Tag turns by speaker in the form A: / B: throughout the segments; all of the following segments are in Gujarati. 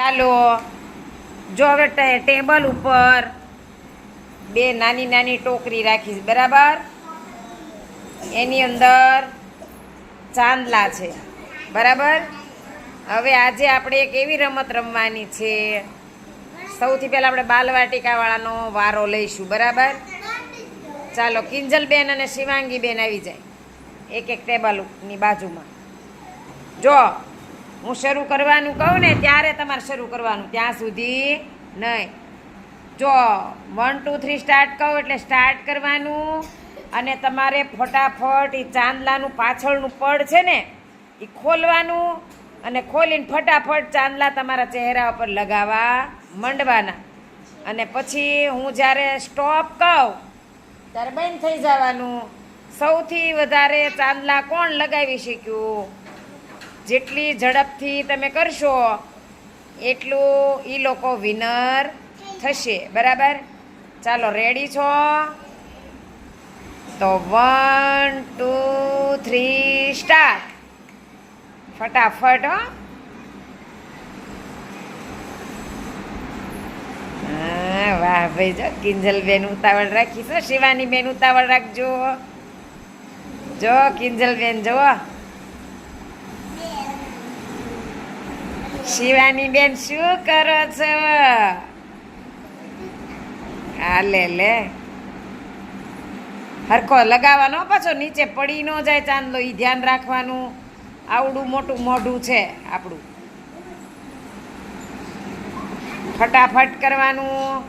A: ચાલો જો હવે ટેબલ ઉપર બે નાની નાની ટોકરી રાખીશ, બરાબર? એની અંદર ચાંદલા છે, બરાબર? હવે આજે આપણે એક એવી રમત રમવાની છે. સૌથી પહેલાં આપણે બાલવાટિકાવાળાનો વારો લઈશું, બરાબર? ચાલો, કિંજલબેન અને શિવાંગીબેન આવી જાય એક એક ટેબલની બાજુમાં. જો હું શરૂ કરવાનું કહું ને ત્યારે તમારે શરૂ કરવાનું. ત્યાં સુધી નહીં. જો વન ટુ થ્રી સ્ટાર્ટ કહું એટલે સ્ટાર્ટ કરવાનું. અને તમારે ફટાફટ એ ચાંદલાનું પાછળનું પડ છે ને એ ખોલવાનું અને ખોલીને ફટાફટ ચાંદલા તમારા ચહેરા ઉપર લગાવવા માંડવાના. અને પછી હું જ્યારે સ્ટોપ કહું, ત્યારે બંધ થઈ જવાનું. સૌથી વધારે ચાંદલા કોણ લગાવી શક્યું? જેટલી ઝડપથી તમે કરશો, એટલું એ લોકો વિનર થશે. બરાબર? ચાલો રેડી છો? તો વન ટુ થ્રી સ્ટાર્ટ ફટાફટ, હો. વાહ, ભાઈ, જો કિંજલબેન ઉતાવળ રાખી શિવાની બેન ઉતાવળ રાખજો. જો કિંજલબેન જુઓ. શિવાની બેન શું કરો છો? હાલે લે. હરખો લગાવવાનો પાછો, નીચે પડી ન જાય ચાંદલો એ ધ્યાન રાખવાનું. આવડું મોટું મોઢું છે આપણું. ફટાફટ કરવાનું.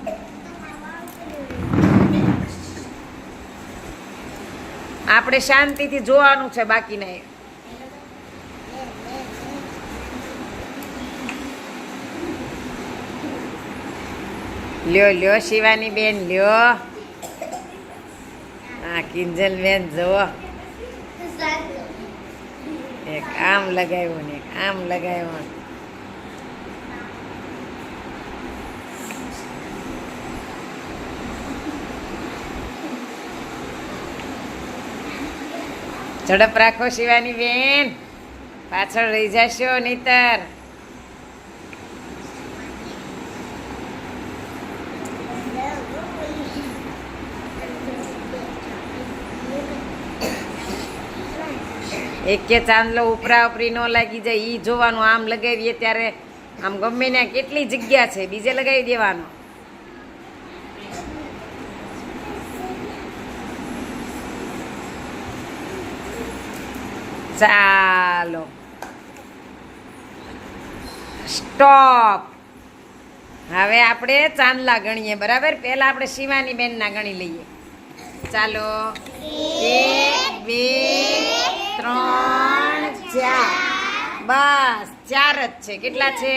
A: આપણે શાંતિથી જોવાનું છે બાકીના. લ્યો લ્યો શિવાની બેન લ્યો. હા કિંજલ બેન જુઓ. એક આમ લગાવ્યું ને એક આમ લગાવ્યું. ઝડપ રાખો શિવાની બેન પાછળ રહી જશો નહીતર એક કે ચાંદલો ઉપરા ઉપરી ન લાગી જાય એ જોવાનું આમ લગાવીએ ત્યારે આમ ગમે ત્યાં કેટલી જગ્યા છે, બીજે લગાવી દેવાનો. ચાલો. સ્ટોપ. હવે આપણે ચાંદલા ગણીએ, બરાબર? પહેલા આપણે શિવાની બેનના ગણી લઈએ. ચાલો. એક, બે ત્રણ ચાર. બસ ચાર જ છે. કેટલા છે?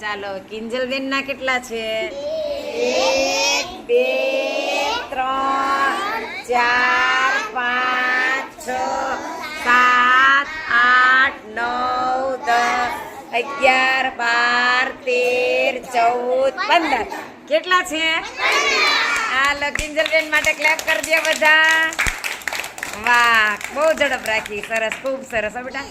A: ચાલો કિંજલબેન ના કેટલા છે? એક બે ત્રણ ચાર પાંચ છ સાત આઠ નવ દસ અગિયાર બાર તેર ચૌદ પંદર. કેટલા છે? હાલો કિંજલબેન માટે ક્લેપ કરજો બધા. વાહ, બહુ ઝડપ રાખી, સરસ, ખૂબ સરસ બેટા.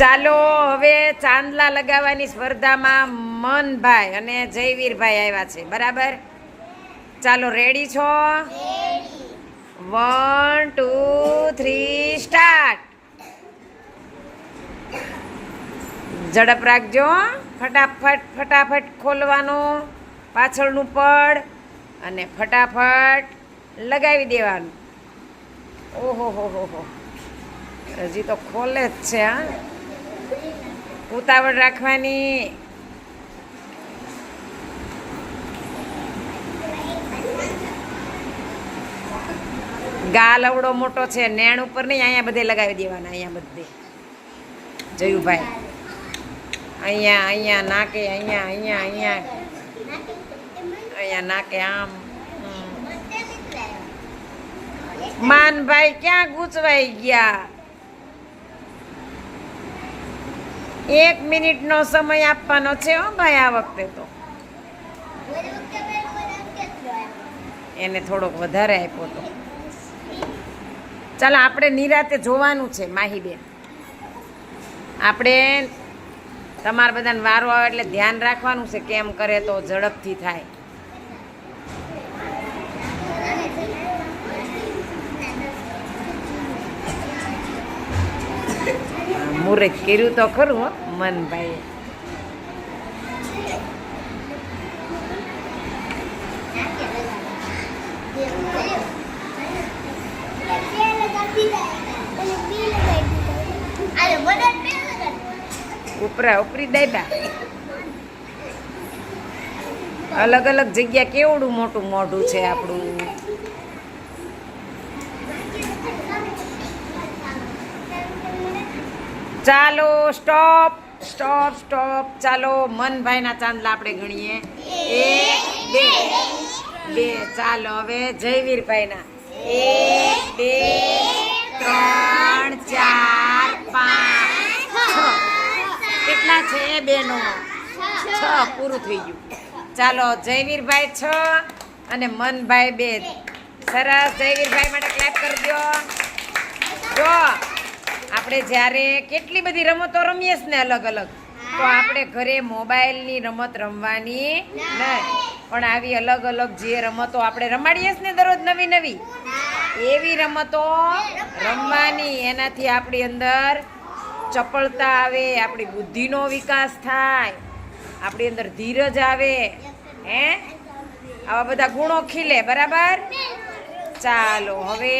A: ચાલો, હવે ચાંદલા લગાવવાની સ્પર્ધામાં મનભાઈ અને જયવીરભાઈ આવ્યા છે, બરાબર? ચાલો રેડી છો? વન ટુ થ્રી સ્ટાર્ટ ઝડપ રાખજો ફટાફટ ફટાફટ ખોલવાનું પાછળનું પડ અને ફટાફટ લગાવી દેવાનું. ઓહો હો હો હો. હજી તો ખોલે જ છે હા. ઉતાવળ રાખવાની. ગાલ અવડો મોટો છે નેણ ઉપર નહીં અહીંયા બધે લગાવી દેવાના અહીંયા બધે. જયુભાઈ. અહીંયા અહીંયા નાકે અહીંયા અહીંયા અહીંયા. અહીંયા નાકે આમ. માનભાઈ ક્યાં ગૂંચવાઈ ગયા? એક મિનિટનો સમય આપવાનો છે હો ભાઈ આ વખતે તો. એને થોડોક વધારે આપ્યો તો. ચાલો, આપણે નિરાતે જોવાનું છે, માહીબેન. આપણે તમારે બધાને વારો આવે એટલે ધ્યાન રાખવાનું છે, કેમ કરે તો ઝડપથી થાય. મુહૂર્ત કર્યું તો ખરું હો મનભાઈ ઉપરા ઉપરી દાયબા. અલગ અલગ જગ્યા કેવડું મોટું મોઢું છે આપણું? ચાલો સ્ટોપ સ્ટોપ સ્ટોપ ચાલો, મનભાઈના ચાંદલા આપણે ગણીએ. એક, બે. બે. ચાલો, હવે જયવીરભાઈના. એક, બે, ત્રણ, ચાર, પાંચ, છ. કેટલા છે બેનો? છ પૂરું થઈ ગયું. ચાલો, જયવીરભાઈ છ અને મનભાઈ બે. સરસ, જયવીરભાઈ માટે ક્લેપ કરી દો જો. આપણે જ્યારે કેટલી બધી રમતો રમીએ ને અલગ અલગ તો આપણે ઘરે મોબાઈલની રમત રમવાની નહીં. પણ આવી અલગ અલગ જે રમતો આપણે રમાડીએ ને દરરોજ નવી નવી એવી રમતો રમવાની. એનાથી આપણી અંદર ચપળતા આવે આપણી બુદ્ધિનો વિકાસ થાય આપણી અંદર ધીરજ આવે. હે? આવા બધા ગુણો ખીલે બરાબર? ચાલો હવે